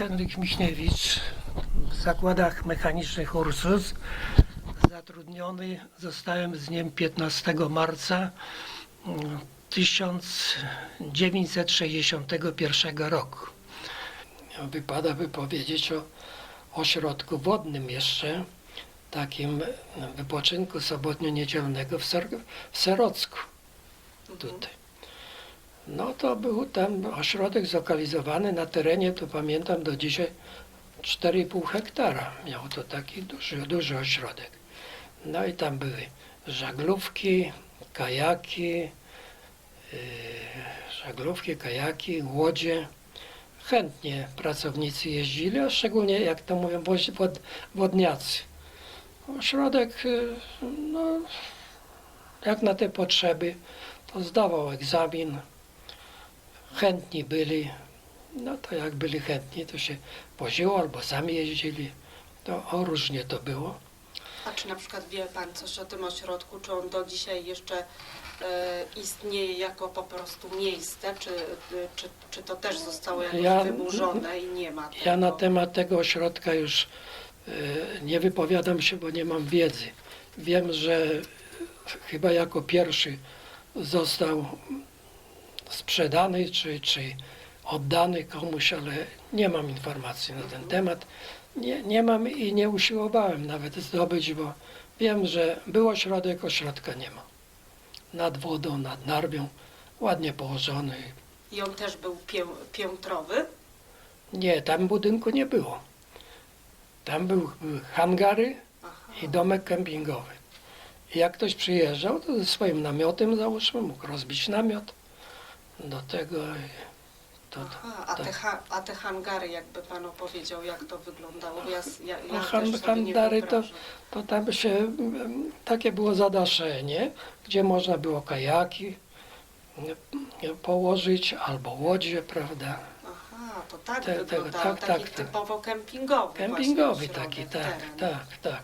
Henryk Michniewicz w zakładach mechanicznych Ursus. Zatrudniony zostałem z nim 15 marca mm, 1961 roku. Wypada by powiedzieć o ośrodku wodnym jeszcze, takim wypoczynku sobotnio-niedzielnego w, Ser- w Serocku tutaj. No to był tam ośrodek zlokalizowany na terenie, to pamiętam do dzisiaj, 4,5 hektara. Miał to taki duży, duży ośrodek. No i tam były żaglówki, kajaki, yy, żaglówki, kajaki, łodzie. Chętnie pracownicy jeździli, a szczególnie, jak to mówią, wod, wodniacy. Ośrodek, yy, no, jak na te potrzeby, to zdawał egzamin, chętni byli, no to jak byli chętni, to się woziło albo sami jeździli. To o, różnie to było. A czy na przykład wie Pan coś o tym ośrodku? Czy on do dzisiaj jeszcze e, istnieje jako po prostu miejsce? Czy, czy, czy to też zostało jakoś Ja- wyburzone i nie ma tego? Ja na temat tego ośrodka już e, nie wypowiadam się, bo nie mam wiedzy. Wiem, że chyba jako pierwszy został sprzedany czy, czy oddany komuś, ale nie mam informacji na ten temat. Nie, nie mam i nie usiłowałem nawet zdobyć, bo wiem, że był ośrodek, ośrodka nie ma. Nad wodą, nad Narwią, ładnie położony. I on też był pię, piętrowy? Nie, tam budynku nie było. Tam był, były hangary Aha. i domek kempingowy. I jak ktoś przyjeżdżał, to ze swoim namiotem załóżmy, mógł rozbić namiot do tego. To, Aha, a, tak. te ha, a te hangary, jakby Pan opowiedział, jak to wyglądało? Ja, s- ja, ja No, też han- sobie hangary nie to- wyobrażam. to tam się, mm, takie było zadaszenie, gdzie można było kajaki mm, położyć albo łodzie, prawda. Aha, to tak Te- tego, wyglądało, tak, taki tak, tak. typowo kempingowy Kempingowy taki, ośrodek, tak, teren. tak, tak.